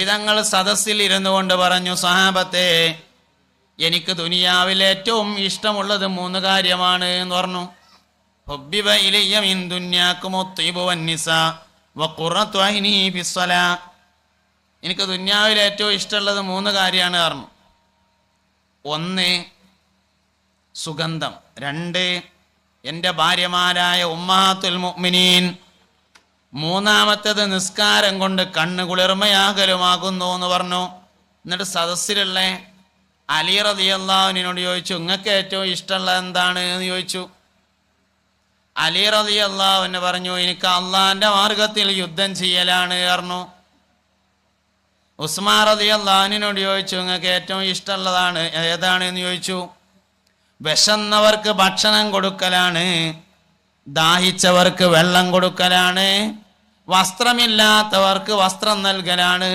വിധങ്ങൾ സദസ്സിൽ ഇരുന്നു കൊണ്ട് പറഞ്ഞു സഹാബത്തെ എനിക്ക് ദുനിയാവിൽ ഏറ്റവും ഇഷ്ടമുള്ളത് മൂന്ന് കാര്യമാണ് എന്ന് പറഞ്ഞു. ഹൊബിബ ഇലയ്യ എനിക്ക് ദുന്യാവിൽ ഏറ്റവും ഇഷ്ടമുള്ളത് മൂന്ന് കാര്യമാണ് പറഞ്ഞു. ഒന്ന് സുഗന്ധം. രണ്ട് എന്റെ ഭാര്യമാരായ ഉമ്മാത്തുൽ മുഅ്മിനീൻ മൂന്നാമത്തേത് നിസ്കാരം കൊണ്ട് കണ്ണ് കുളിർമയാകലുമാകുന്നു എന്ന് പറഞ്ഞു. എന്നിട്ട് സദസ്സിലുള്ള അലി റതിയല്ലാവിനോട് ചോദിച്ചു നിങ്ങൾക്ക് ഏറ്റവും ഇഷ്ടമുള്ള എന്താണ്? എന്ന് ചോദിച്ചു. അലി റതിയല്ലാവിന് പറഞ്ഞു എനിക്ക് അള്ളാഹിന്റെ മാർഗത്തിൽ യുദ്ധം ചെയ്യലാണ് പറഞ്ഞു. ഉസ്മാൻ അള്ളാഹിനോട് ചോദിച്ചു നിങ്ങൾക്ക് ഏറ്റവും ഇഷ്ടമുള്ളതാണ് ഏതാണ്? എന്ന് ചോദിച്ചു. വിശന്നവർക്ക് ഭക്ഷണം കൊടുക്കലാണ്. ദാഹിച്ചവർക്ക് വെള്ളം കൊടുക്കലാണ് വസ്ത്രമില്ലാത്തവർക്ക് വസ്ത്രം നൽകലാണ്